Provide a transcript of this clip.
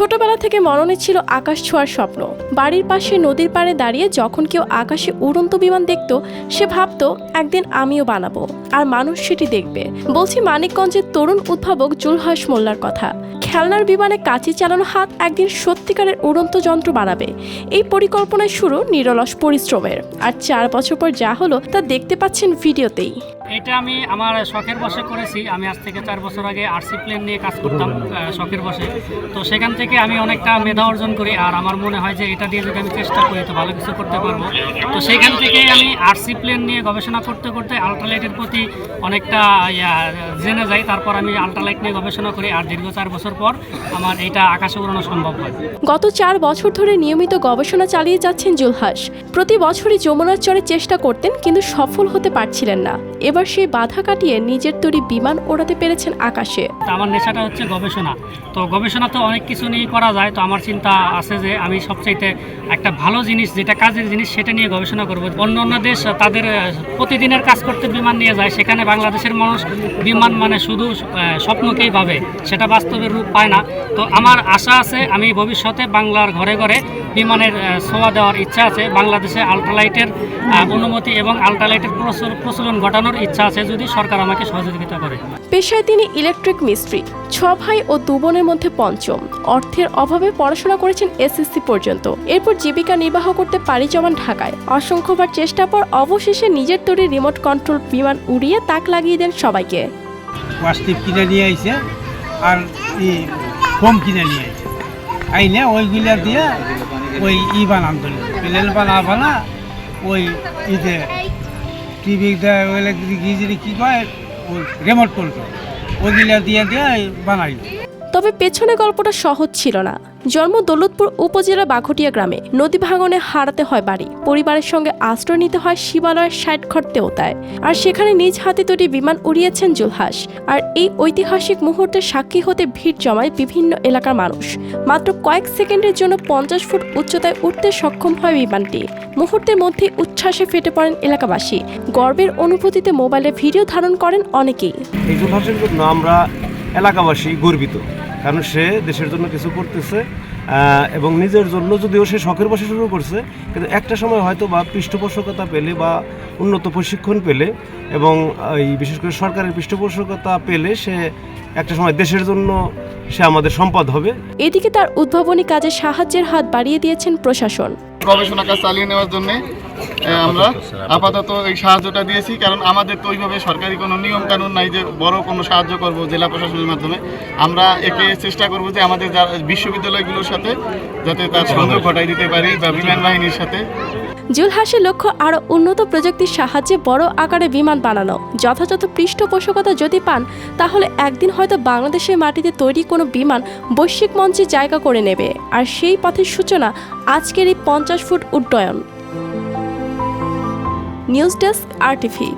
ছোটবেলা থেকে মননে ছিল আকাশ ছোঁয়ার স্বপ্ন। বাড়ির পাশে নদীর পাড়ে দাঁড়িয়ে যখন কেউ আকাশে উড়ন্ত বিমান দেখত, সে ভাবত, একদিন আমিও বানাবো। আর মানুষ সেটি দেখবে। বলছি মানিকগঞ্জের তরুণ উদ্ভাবক জুলহাস মোল্লার কথা। খেলনার বিমানে কাঁচি চালানো হাত একদিন সত্যিকারের উড়ন্ত যন্ত্র বানাবে। এই পরিকল্পনায় শুরু নিরলস পরিশ্রমের। আর চার বছর পর যা হলো তা দেখতে পাচ্ছেন ভিডিওতেই। এটা আমি আমার শখের বসে করেছি। আমি আজ থেকে চার বছর আগে আরসি প্লেন নিয়ে কাজ করতাম শখের বসে তো সেখান থেকে আমি অনেকটা মেধা অর্জন করি আর আমার মনে হয় যে এটা দিয়ে যদি আমি চেষ্টা করি তো ভালো কিছু করতে পারব। তো সেখান থেকে আমি আরসি প্লেন নিয়ে গবেষণা করতে করতে আল্ট্রালাইটের প্রতি অনেকটা ইয়া, জেনে যাই। তারপর আমি আল্ট্রালাইট নিয়ে গবেষণা করি আর দীর্ঘ চার বছর পর আমার এটা আকাশে উড়ানো সম্ভব হয়। গত চার বছর ধরে নিয়মিত গবেষণা চালিয়ে যাচ্ছেন জুলহাস। প্রতি বছরই যমুনার চরে চেষ্টা করতেন কিন্তু সফল হতে পারছিলেন না। এবার সেই বাধা কাটিয়ে নিজের তৈরি বিমান ওড়াতে পেরেছেন আকাশে। আমার নেশাটা হচ্ছে গবেষণা। তো গবেষণা তো অনেক কিছু নিয়ে করা যায় তো আমার চিন্তা আছে যে আমি সবচাইতে একটা ভালো জিনিস যেটা কাজের জিনিস সেটা নিয়ে গবেষণা করব। অন্য অন্য দেশ তাদের প্রতিদিনের কাজ করতে বিমান নিয়ে যায় সেখানে বাংলাদেশের মানুষ বিমান মানে শুধু স্বপ্নকেই ভাবে, সেটা বাস্তবের রূপ পায় না। তো আমার আশা আছে, আমি ভবিষ্যতে বাংলার ঘরে ঘরে বিমানের ছোঁয়া দেওয়ার ইচ্ছা আছে। বাংলাদেশে আল্ট্রালাইটের অনুমতি এবং আল্ট্রালাইটের প্রচল- প্রচলন ঘটানোর ইচ্ছা আছে যদি সরকার আমাকে সহযোগিতা করে। পেশায় তিনি ইলেকট্রিক মিস্ত্রি ছ ভাই ও দু বোনের মধ্যে পঞ্চম। অর্থের অভাবে পড়াশোনা করেছেন এসএসসি পর্যন্ত। এরপর জীবিকা নির্বাহ করতে পারি জমান ঢাকায়। অসংখ্যবার চেষ্টা পর অবশেষে নিজের তৈরি রিমোট কন্ট্রোল বিমান উড়িয়ে তাক লাগিয়ে দেন সবাইকে। প্লাস্টিক কিনে নিয়ে আইছে আর ফোম কিনে নিয়ে আইছে। আইনে ওইগুলা দিয়ে ওই ই বানান দিল প্লেন বানা বানা ওই ইতে টিভি দেয় ওই যদি কি কয়, ওই রিমোট কন্ট্রোল ওইগুলো দিয়ে দিয়ে বানাইল। তবে পেছনে গল্পটা সহজ ছিল না। জন্ম দৌলতপুর উপজেলা বাঘটিয়া গ্রামে। নদী ভাঙনে হারাতে হয় বাড়ি। পরিবারের সঙ্গে আশ্রয় নিতে হয় শিবালয়ের ষাট ঘর দেওতায় আর সেখানে নিজ হাতে তৈরি বিমান উড়িয়েছেন জুলহাস। আর এই ঐতিহাসিক মুহূর্তের সাক্ষী হতে ভিড় জমায় বিভিন্ন এলাকার মানুষ। মাত্র কয়েক সেকেন্ডের জন্য পঞ্চাশ ফুট উচ্চতায় উঠতে সক্ষম হয় বিমানটি। মুহূর্তের মধ্যে উচ্ছ্বাসে ফেটে পড়েন এলাকাবাসী। গর্বের অনুভূতিতে মোবাইলে ভিডিও ধারণ করেন অনেকেই। আমরা এলাকাবাসী গর্বিত, কারণ সে দেশের জন্য কিছু করতেছে এবং নিজের জন্য যদিও সে শখের বসে শুরু করছে, কিন্তু একটা সময় হয়তো বা পৃষ্ঠপোষকতা পেলে বা উন্নত প্রশিক্ষণ পেলে এবং এই বিশেষ করে সরকারের পৃষ্ঠপোষকতা পেলে সে একটা সময় দেশের জন্য সে আমাদের সম্পদ হবে। এদিকে তার উদ্ভাবনী কাজে সাহায্যের হাত বাড়িয়ে দিয়েছেন প্রশাসন। গবেষণা কাজ চালিয়ে নেওয়ার জন্য আমরা আপাতত এই সাহায্যটা দিয়েছি কারণ আমাদের তো ওইভাবে সরকারি কোনো নিয়ম কানুন নাই যে বড় কোনো সাহায্য করব জেলা প্রশাসনের মাধ্যমে। আমরা একে চেষ্টা করব যে আমাদের বিশ্ববিদ্যালয়গুলোর সাথে যাতে তার সংযোগ ঘটাই দিতে পারি বা বিমান বাহিনীর সাথে জুলহাসের লক্ষ্য আরও উন্নত প্রযুক্তির সাহায্যে বড় আকারে বিমান বানানো। যথাযথ পৃষ্ঠপোষকতা যদি পান, তাহলে একদিন হয়তো বাংলাদেশের মাটিতে তৈরি কোনো বিমান বৈশ্বিক মঞ্চে জায়গা করে নেবে। আর সেই পথের সূচনা আজকের এই পঞ্চাশ ফুট উড্ডয়ন। নিউজ ডেস্ক আর টিভি